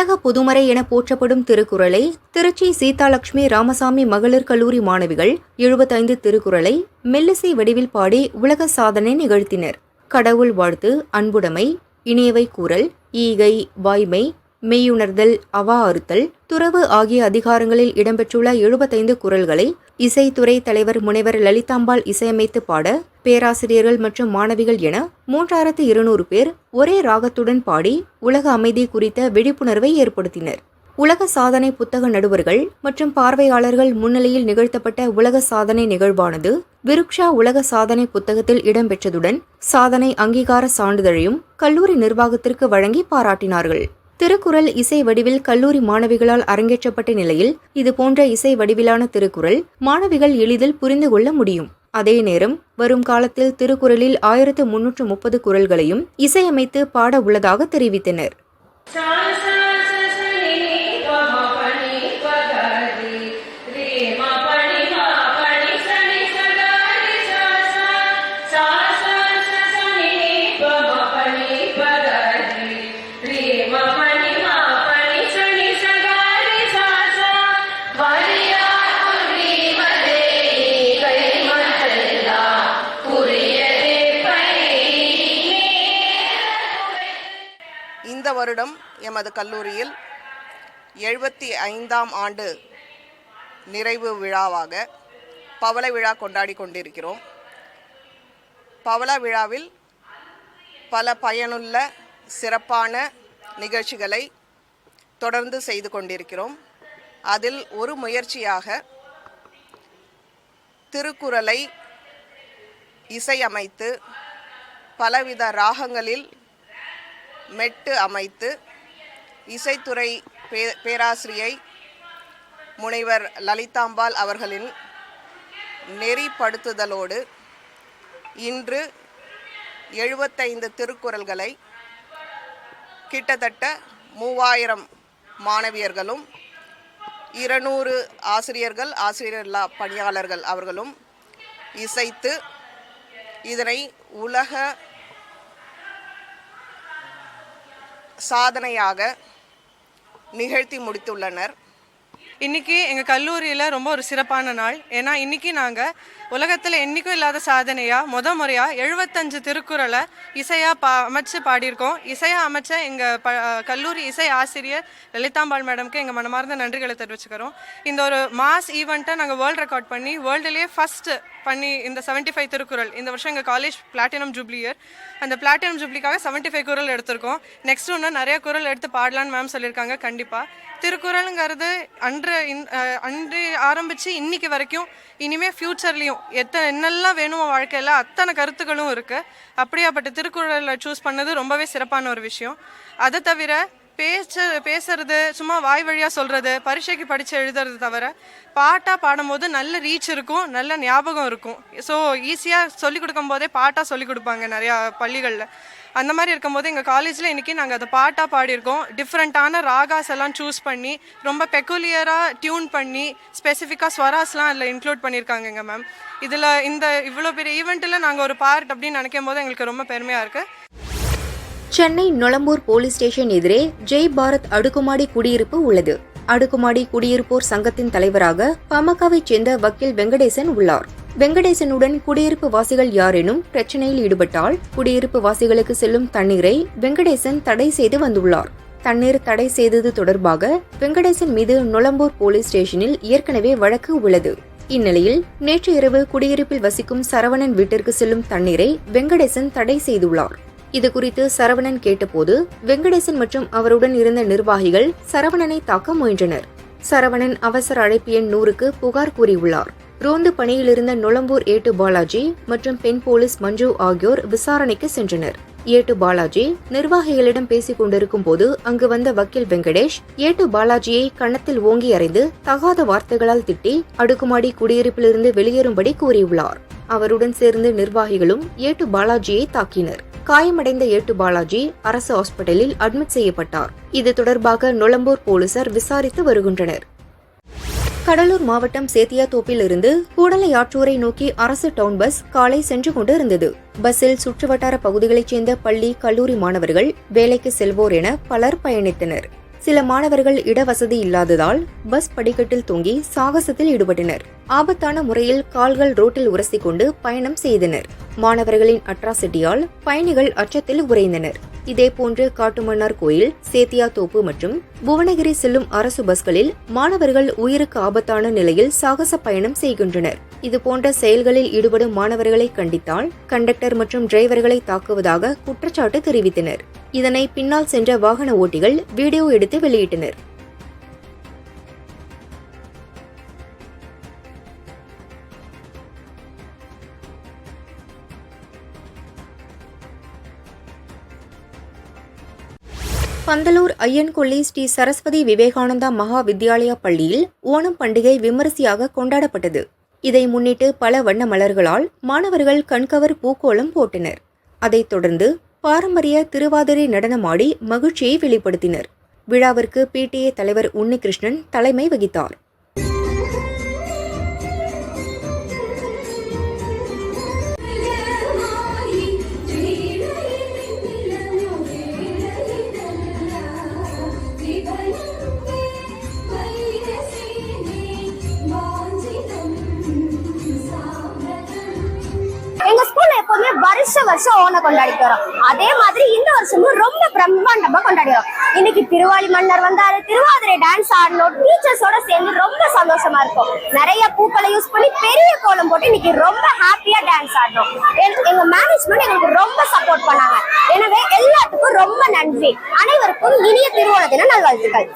உலக புதுமறை என போற்றப்படும் திருக்குறளை திருச்சி சீதாலட்சுமி ராமசாமி மகளிர் கல்லூரி மாணவிகள் எழுபத்தைந்து திருக்குறளை மெல்லிசை வடிவில் பாடி உலக சாதனை நிகழ்த்தினர். கடவுள் வாழ்த்து அன்புடைமை இனியவை கூறல் ஈகை வாய்மை மெய்யுணர்தல் அவா அறுத்தல் துறவு ஆகிய அதிகாரங்களில் இடம்பெற்றுள்ள எழுபத்தைந்து குரல்களை இசைத்துறை தலைவர் முனைவர் லலிதாம்பாள் இசையமைத்து பாட பேராசிரியர்கள் மற்றும் மாணவிகள் என மூன்றாயிரத்து இருநூறு பேர் ஒரே ராகத்துடன் பாடி உலக அமைதி குறித்த விழிப்புணர்வை ஏற்படுத்தினர். உலக சாதனை புத்தக நடுவர்கள் மற்றும் பார்வையாளர்கள் முன்னிலையில் நிகழ்த்தப்பட்ட உலக சாதனை நிகழ்வானது விருக்ஷா உலக சாதனை புத்தகத்தில் இடம்பெற்றதுடன் சாதனை அங்கீகார சான்றிதழையும் கல்லூரி நிர்வாகத்திற்கு வழங்கி பாராட்டினார்கள். திருக்குறள் இசை வடிவில் கல்லூரி மாணவிகளால் அரங்கேற்றப்பட்ட நிலையில் இது போன்ற இசை வடிவிலான திருக்குறள் மாணவிகள் எளிதில் புரிந்து கொள்ள முடியும். அதே நேரம் வரும் காலத்தில் திருக்குறளில் ஆயிரத்து முன்னூற்று முப்பது குறள்களையும் இசையமைத்து பாட உள்ளதாக தெரிவித்தனர். வருடம் எமது கல்லூரியில் எழுபத்தி ஐந்தாம் ஆண்டு நிறைவு விழாவாக பவள விழா கொண்டாடி கொண்டிருக்கிறோம். பவள விழாவில் பல பயனுள்ள சிறப்பான நிகழ்ச்சிகளை தொடர்ந்து செய்து கொண்டிருக்கிறோம். அதில் ஒரு முயற்சியாக திருக்குறளை இசையமைத்து பலவித ராகங்களில் மெட்டு அமைத்து இசைத்துறை பே பேராசிரியை முனைவர் லலிதாம்பாள் அவர்களின் நெறிப்படுத்துதலோடு இன்று எழுபத்தைந்து திருக்குறள்களை கிட்டத்தட்ட மூவாயிரம் மாணவியர்களும் இருநூறு ஆசிரியர்கள் ஆசிரியர்களா பணியாளர்கள் அவர்களும் இசைத்து இதனை உலக சாதனையாக நிகழ்த்தி முடித்துள்ளனர். இன்னைக்கு எங்கள் கல்லூரியில் ரொம்ப ஒரு சிறப்பான நாள். ஏன்னா இன்னைக்கு நாங்கள் உலகத்தில் என்றைக்கும் இல்லாத சாதனையாக முத முறையாக எழுபத்தஞ்சு திருக்குறளை இசையாக பா அமைச்சு பாடியிருக்கோம். இசையாக அமைச்ச எங்கள் ப கல்லூரி இசை ஆசிரியர் லலிதாம்பாள் மேடம்க்கு எங்கள் மனமார்ந்த நன்றிகளை தெரிவிச்சுக்கிறோம். இந்த ஒரு மாஸ் ஈவெண்ட்டை நாங்கள் வேர்ல்டு ரெக்கார்ட் பண்ணி வேர்ல்டுலேயே ஃபஸ்ட்டு பண்ணி இந்த 75 ஃபைவ் திருக்குறள். இந்த வருஷம் எங்கள் காலேஜ் பிளாட்டினம் ஜூப்ளி இயர் அந்த பிளாட்டினம் ஜூப்ளிக்காக 75 ஃபைவ் குரல் எடுத்திருக்கோம். நெக்ஸ்ட் ஒன்று நிறைய குரல் எடுத்து பாடலான்னு மேம் சொல்லியிருக்காங்க. கண்டிப்பாக திருக்குறளுங்கிறது அன்று அன்று ஆரம்பித்து இன்னைக்கு வரைக்கும் இனிமேல் ஃப்யூச்சர்லேயும் எத்தனை என்னெல்லாம் வேணுமோ வாழ்க்கையில் அத்தனை கருத்துக்களும் இருக்குது அப்படியாப்பட்ட திருக்குறளை சூஸ் பண்ணது ரொம்பவே சிறப்பான ஒரு விஷயம். அதை தவிர பேச பேசுறது சும்மா வாய் வழியாக சொல்கிறது பரீட்சைக்கு படித்து எழுதுறது தவிர பாட்டாக பாடும்போது நல்ல ரீச் இருக்கும் நல்ல ஞாபகம் இருக்கும். ஸோ ஈஸியாக சொல்லிக் கொடுக்கும் போதே பாட்டாக சொல்லிக் கொடுப்பாங்க நிறையா பள்ளிகளில். அந்த மாதிரி இருக்கும்போது எங்கள் காலேஜில் இன்றைக்கி நாங்கள் அதை பாட்டாக பாடியிருக்கோம். டிஃப்ரெண்ட்டான ராகாஸ் எல்லாம் சூஸ் பண்ணி ரொம்ப பெக்குலியராக டியூன் பண்ணி ஸ்பெசிஃபிக்காக ஸ்வராஸ்லாம் அதில் இன்க்ளூட் பண்ணியிருக்காங்கங்க மேம் இதில் இந்த இவ்வளோ பெரிய ஈவெண்ட்டில் நாங்கள் ஒரு பார்ட் அப்படின்னு நினைக்கும் போது எங்களுக்கு ரொம்ப பெருமையாக இருக்குது சென்னை நொளம்பூர் போலீஸ் ஸ்டேஷன் எதிரே ஜெய் பாரத் அடுக்குமாடி குடியிருப்பு உள்ளது. அடுக்குமாடி குடியிருப்போர் சங்கத்தின் தலைவராக பாமகவைச் சேர்ந்த வக்கீல் வெங்கடேசன் உள்ளார். வெங்கடேசனுடன் குடியிருப்பு வாசிகள் யாரேனும் பிரச்சனையில் ஈடுபட்டால் குடியிருப்பு வாசிகளுக்கு செல்லும் தண்ணீரை வெங்கடேசன் தடை செய்து வந்துள்ளார். தண்ணீர் தடை செய்தது தொடர்பாக வெங்கடேசன் மீது நொளம்பூர் போலீஸ் ஸ்டேஷனில் ஏற்கனவே வழக்கு உள்ளது. இந்நிலையில் நேற்று இரவு குடியிருப்பில் வசிக்கும் சரவணன் வீட்டிற்கு செல்லும் தண்ணீரை வெங்கடேசன் தடை செய்துள்ளார். இதுகுறித்து சரவணன் கேட்டபோது வெங்கடேசன் மற்றும் அவருடன் இருந்த நிர்வாகிகள் சரவணனை தாக்க முயன்றனர். சரவணன் அவசர அழைப்பு எண் நூறுக்கு புகார் கூறியுள்ளார். ரோந்து பணியிலிருந்த நுளம்பூர் ஏட்டு பாலாஜி மற்றும் பெண் போலீஸ் மஞ்சு ஆகியோர் விசாரணைக்கு சென்றனர். ஏட்டு பாலாஜி நிர்வாகிகளிடம் பேசிக் கொண்டிருக்கும் போது அங்கு வந்த வக்கீல் வெங்கடேஷ் ஏட்டு பாலாஜியை கன்னத்தில் ஓங்கி அறைந்து தகாத வார்த்தைகளால் திட்டி அடுக்குமாடி குடியிருப்பிலிருந்து வெளியேறும்படி கூறியுள்ளார். அவருடன் சேர்ந்து நிர்வாகிகளும் ஏட்டு பாலாஜியை தாக்கினர். காயமடைந்த ஏட்டு பாலாஜி அரசு ஹாஸ்பிட்டலில் அட்மிட் செய்யப்பட்டார். இது தொடர்பாக நுளம்பூர் போலீசார் விசாரித்து வருகின்றனர். கடலூர் மாவட்டம் சேத்தியாத்தோப்பில் இருந்து கூடலையாற்றூரை நோக்கி அரசு டவுன் பஸ் காலை சென்று கொண்டு இருந்தது பஸ்ஸில் சுற்றுவட்டார பகுதிகளைச் சேர்ந்த பள்ளி கல்லூரி மாணவர்கள் வேலைக்கு செல்வோர் என பலர் பயணித்தனர். சில மாணவர்கள் இடவசதி இல்லாததால் பஸ் படிக்கட்டில் தொங்கி சாகசத்தில் ஈடுபட்டனர். ஆபத்தான முறையில் கால்கள் ரோட்டில் உரசி கொண்டு பயணம் செய்தனர். மாணவர்களின் அட்ராசிட்டியால் பயணிகள் அச்சத்தில் உறைந்தனர். இதேபோன்று காட்டுமன்னார் கோயில் சேத்தியாத்தோப்பு மற்றும் புவனகிரி செல்லும் அரசு பஸ்களில் மாணவர்கள் உயிருக்கு ஆபத்தான நிலையில் சாகச பயணம் செய்கின்றனர். இதுபோன்ற செயல்களில் ஈடுபடும் மாணவர்களை கண்டித்தால் கண்டக்டர் மற்றும் டிரைவர்களை தாக்குவதாக குற்றச்சாட்டு தெரிவித்தனர். இதனை பின்னால் சென்ற வாகன ஓட்டிகள் வீடியோ எடுத்து வெளியிட்டனர். பந்தலூர் ஐயன்கொல்லி ஸ்ரீ சரஸ்வதி விவேகானந்தா மகா வித்யாலயா பள்ளியில் ஓணம் பண்டிகை விமரிசையாக கொண்டாடப்பட்டது. இதை முன்னிட்டு பல வண்ண மலர்களால் மாணவர்கள் கண்கவர் பூக்கோளம் போட்டனர். அதைத் தொடர்ந்து பாரம்பரிய திருவாதிரை நடனமாடி மகிழ்ச்சியை வெளிப்படுத்தினர். விழாவிற்கு பிடிஏ தலைவர் உன்னிகிருஷ்ணன் தலைமை வகித்தார். வருஷம் ஓனை கொண்டாடிட்டு வரோம். அதே மாதிரி இந்த வருஷமும் ரொம்ப பிரம்மாண்டமா கொண்டாடிறோம் இன்னைக்கு திருவாளி மன்னர் வந்தாரு. திருவாதிரை டான்ஸ் ஆடணும். டீச்சர்ஸோட சேர்ந்து ரொம்ப சந்தோஷமா இருக்கும். நிறைய பூக்களை யூஸ் பண்ணி பெரிய கோலம் போட்டு இன்னைக்கு ரொம்ப ஹாப்பியா டான்ஸ் ஆடணும். எங்க மேனேஜ்மெண்ட் எங்களுக்கு ரொம்ப சப்போர்ட் பண்ணாங்க. எனவே எல்லாத்துக்கும் ரொம்ப நன்றி. அனைவருக்கும் இனிய திருவோண தின நல்வாழ்த்துக்கள்.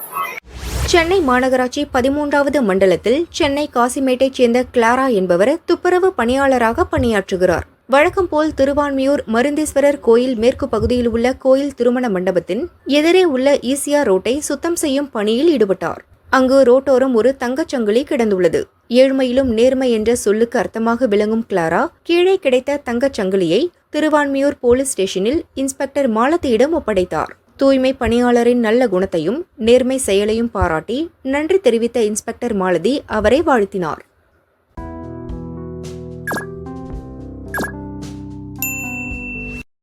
சென்னை மாநகராட்சி பதிமூன்றாவது மண்டலத்தில் சென்னை காசிமேட்டைச் சேர்ந்த கிளாரா என்பவர் துப்புரவு பணியாளராக பணியாற்றுகிறார். வழக்கம் போல் திருவான்மியூர் மருந்தீஸ்வரர் கோயில் மேற்கு பகுதியில் உள்ள கோயில் திருமண மண்டபத்தின் எதிரே உள்ள ஈசியா ரோட்டை சுத்தம் செய்யும் பணியில் ஈடுபட்டார். அங்கு ரோட்டோரம் ஒரு தங்கச்சங்கிலி கிடந்துள்ளது. ஏழ்மையிலும் நேர்மை என்ற சொல்லுக்கு அர்த்தமாக விளங்கும் கிளாரா கீழே கிடைத்த தங்கச்சங்கிலியை திருவான்மியூர் போலீஸ் ஸ்டேஷனில் இன்ஸ்பெக்டர் மாலத்தியிடம் ஒப்படைத்தார். தூய்மை பணியாளரின் நல்ல குணத்தையும் நேர்மை செயலையும் பாராட்டி நன்றி தெரிவித்த இன்ஸ்பெக்டர் மாலதி அவரை வாழ்த்தினார்.